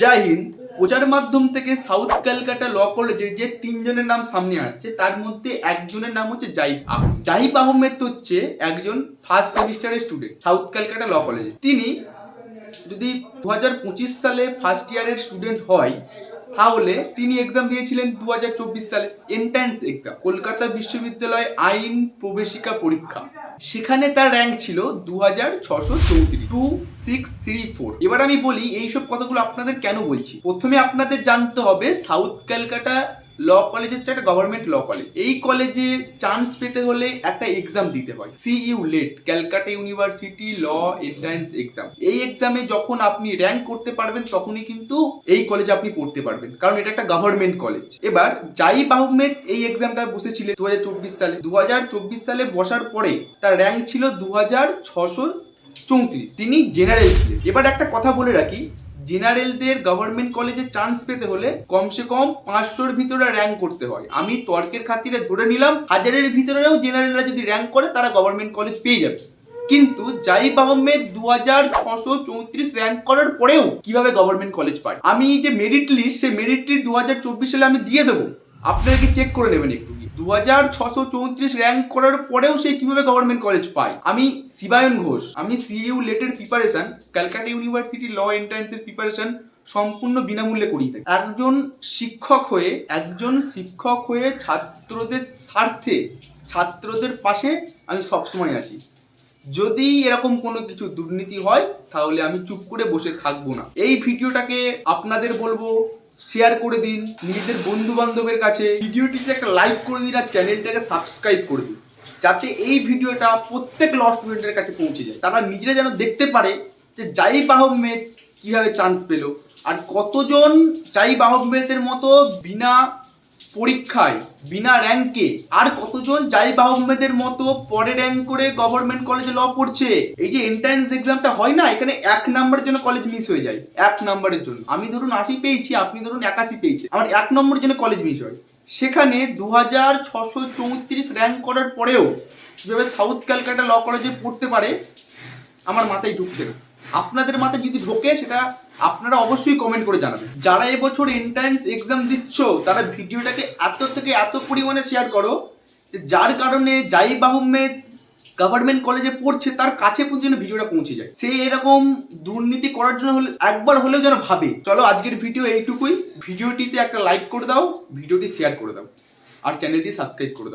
জয় হিন্দ প্রচার মাধ্যম থেকে সাউথ ক্যালকাটা ল কলেজের যে তিনজনের নাম সামনে আসছে, তার মধ্যে একজনের নাম হচ্ছে জাইব আহমেদ। জাইব আহমেদ হচ্ছে একজন ফার্স্ট সেমিস্টারের স্টুডেন্ট সাউথ ক্যালকাটা ল কলেজে। তিনি যদি দু হাজার পঁচিশ সালে ফার্স্ট ইয়ারের স্টুডেন্ট হয়, তাহলে তিনি এক্সাম দিয়েছিলেন দু হাজার চব্বিশ সালে এন্ট্রান্স এক্সাম কলকাতা বিশ্ববিদ্যালয় আইন প্রবেশিকা পরীক্ষা। সেখানে তার র্যাঙ্ক ছিল দু হাজার ছশো চৌত্রিশ। টু সিক্স থ্রি ফোর এবার আমি বলি, এইসব কথাগুলো আপনাদের কেন বলছি? প্রথমে আপনাদের জানতে হবে, সাউথ ক্যালকাটা ল কলেজ হচ্ছে একটা গভর্নমেন্ট ল কলেজ এই কলেজে চান্স পেতে হলে একটা এক্সাম দিতে হয়। CU LET Calcutta University law entrance exam এই এক্সামে যখন আপনি র্যাঙ্ক করতে পারবেন, তখনই কিন্তু এই কলেজে আপনি পড়তে পারবেন। কারণ এটা একটা গভর্নমেন্ট কলেজ এবার জাইব আহমেদ এই এক্সামটা বসেছিলেন দু হাজার চব্বিশ সালে। দু হাজার চব্বিশ সালে বসার পরে তার র্যাঙ্ক ছিল দু হাজার ছশো চৌত্রিশ। তিনি জেনারেল ছিলেন। এবার একটা কথা বলে রাখি জেনারেলদের গভর্নমেন্ট কলেজে চান্স পেতে হলে কমসে কম পাঁচশোর ভিতরে র্যাঙ্ক করতে হয়। আমি তর্কের খাতিরে ধরে নিলাম, হাজারের ভিতরেও জেনারেলরা যদি র্যাঙ্ক করে, তারা গভর্নমেন্ট কলেজ পেয়ে যাবে। কিন্তু জাইব আহমেদ দু হাজার ছশো চৌত্রিশ র্যাঙ্ক করার পরেও কীভাবে গভর্নমেন্ট কলেজ পায়? আমি যে মেরিট লিস্ট সেই মেরিট লিস্ট দু হাজার চব্বিশ সালে আমি দিয়ে দেবো। আপনারা কি চেক করে নেবেন একটু? দু হাজার ছশো চৌত্রিশ র্যাঙ্ক করার পরেও সে কীভাবে গভর্নমেন্ট কলেজ পায়? আমি শিবায়ন ঘোষ, আমি সিইউ লেটের প্রিপারেশন ক্যালকাটা ইউনিভার্সিটি ল এন্ট্রান্সের প্রিপারেশন সম্পূর্ণ বিনামূল্যে করিয়ে থাকি। একজন শিক্ষক হয়ে, একজন শিক্ষক হয়ে ছাত্রদের স্বার্থে, ছাত্রদের পাশে আমি সবসময় আছি। যদি এরকম কোনো কিছু দুর্নীতি হয়, তাহলে আমি চুপ করে বসে থাকব না। এই ভিডিওটাকে আপনাদের বলব শেয়ার করে দিন, নিজেদের বন্ধু বান্ধবের কাছে ভিডিওটিতে একটা লাইক করে দিন আর চ্যানেলটাকে সাবস্ক্রাইব করে দিন, যাতে এই ভিডিওটা প্রত্যেক ল স্টুডেন্টের কাছে পৌঁছে যায়। তারা নিজেরা যেন দেখতে পারে যে যাই জাইব আহমেদ কীভাবে চান্স পেল। আর কতজন জাইব আহমেদের মতো বিনা পরীক্ষায়, বিনা র্যাঙ্কে আর কতজন জাইব আহমেদের মতো পরে র্যাঙ্ক করে গভর্নমেন্ট কলেজে ল পড়ছে? এই যে এন্ট্রান্স এক্সামটা হয় না, এখানে এক নাম্বারের জন্য কলেজ মিস হয়ে যায়, এক নাম্বারের জন্য। আমি ধরুন আশি পেয়েছি, আপনি ধরুন একাশি পেয়েছি আমার এক নম্বরের জন্য কলেজ মিস হয়। সেখানে দু হাজার ছশো চৌত্রিশ র্যাঙ্ক করার পরেও কীভাবে সাউথ ক্যালকাটা ল কলেজে পড়তে পারে, আমার মাথায় ঢুকছে না। আপনাদের মাথায় যদি ঢোকে, সেটা আপনারা অবশ্যই কমেন্ট করে জানাবেন। যারা এবছর এন্ট্রান্স এক্সাম দিচ্ছ, তারা ভিডিওটাকে এত থেকে এত পরিমাণে শেয়ার করো যার কারণে জাইব আহমেদ গভর্নমেন্ট কলেজে পড়ছে, তার কাছে পর্যন্ত ভিডিওটা পৌঁছে যায়। সে এরকম দুর্নীতি করার জন্য হলে একবার হলেও যেন ভাবে। চলো আজকের ভিডিও এইটুকুই। ভিডিওটিতে একটা লাইক করে দাও, ভিডিওটি শেয়ার করে দাও। আর চ্যানেলটি সাবস্ক্রাইব করে দাও।